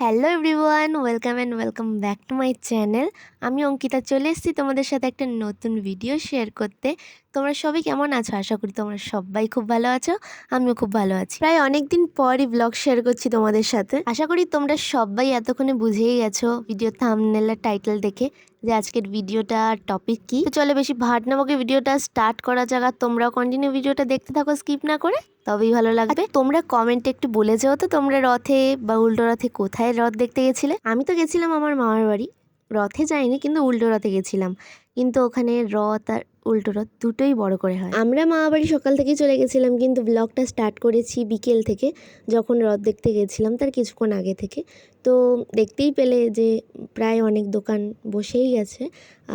Hello everyone welcome and welcome back to my channel আমি অঙ্কিতা চলে এসেছি তোমাদের সাথে একটা নতুন ভিডিও শেয়ার করতে। তোমরা সবাই কেমন আছো? আশা করি তোমরা সবাই খুব ভালো আছো, আমিও খুব ভালো আছি। প্রায় অনেক দিন পরই ব্লগ শেয়ার করছি তোমাদের সাথে। আশা করি তোমরা সবাই এতক্ষণে বুঝেই গেছো ভিডিও থামনেল আর টাইটেল দেখে যে আজকের ভিডিওটা টপিক কি। চলো বেশি ভাট নামকে ভিডিওটা স্টার্ট করা যাক তোমরাও কন্টিনিউ ভিডিওটা দেখতে থাকো স্কিপ না করে। তবেই ভালো লাগবে। তোমরা কমেন্টে একটু বলে যাও তো তোমরা রথে বা উল্টো রথে কোথায় রথ দেখতে গেছিলে? আমি তো গেছিলাম আমার মামার বাড়ি। রথে যাইনি কিন্তু উল্টো রথে গেছিলাম। কিন্তু ওখানে রথ আর উল্টো রথ দুটোই বড় করে হয়। আমরা মামা বাড়ি সকাল থেকেই চলে গেছিলাম কিন্তু ব্লগটা স্টার্ট করেছি বিকেল থেকে যখন রথ দেখতে গেছিলাম তার কিছুক্ষণ আগে থেকে। তো দেখতেই পেলে যে প্রায় অনেক দোকান বসেই গেছে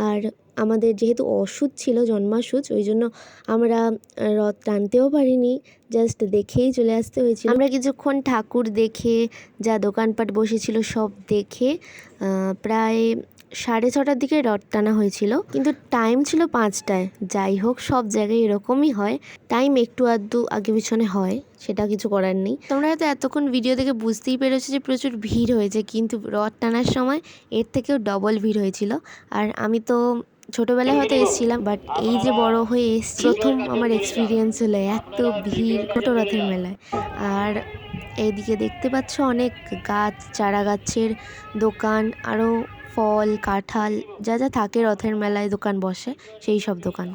আর আমাদের যেহেতু অসুচ ছিল জন্মাসুচ ওই জন্য আমরা রথ টানতেও পারিনি। জাস্ট দেখেই চলে আসতে হয়েছিল। আমরা কিছুক্ষণ ঠাকুর দেখে, যা দোকানপাট বসেছিল সব দেখে প্রায় সাড়ে ছটার দিকে রথ টানা হয়েছিল। কিন্তু টাইম ছিল পাঁচটায়। যাই হোক, সব জায়গায় এরকমই হয়। টাইম একটু আধটু আগে পিছনে হয়, সেটা কিছু করার নেই। তোমরা হয়তো এতক্ষণ ভিডিও দেখে বুঝতেই পেরেছ যে প্রচুর ভিড় হয়েছে, কিন্তু রথ টানার সময় এর থেকেও ডবল ভিড় হয়েছিল। আর আমি তো ছোটবেলায় হয়তো এসেছিলাম বাট এই যে বড় হয়ে এসছি প্রথম আমার এক্সপিরিয়েন্স হলো এত ভিড় ছোট রথের মেলায়। আর এইদিকে দেখতে পাচ্ছ অনেক গাছ চারা গাছের দোকান আরও ফল কাঁঠাল যা যা থাকে রথের মেলায় দোকান বসে সেই সব দোকান।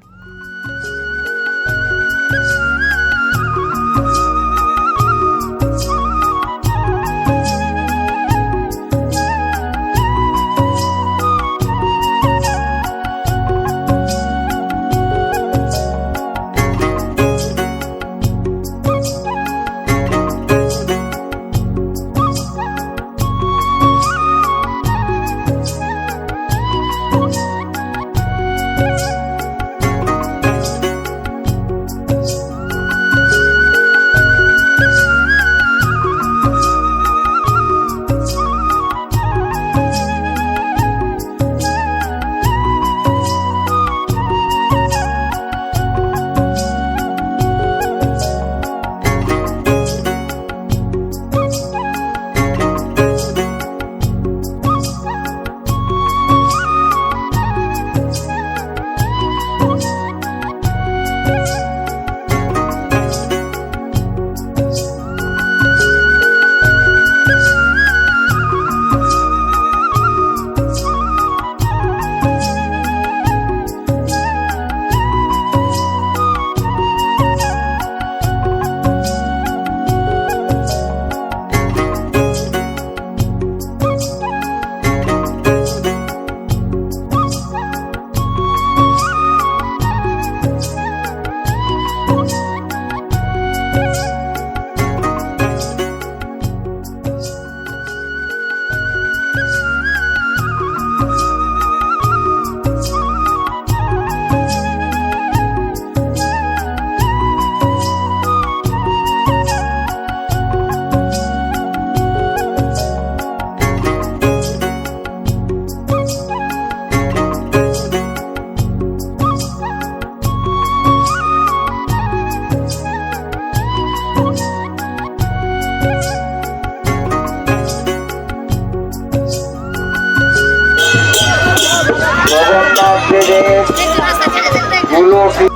মূলটি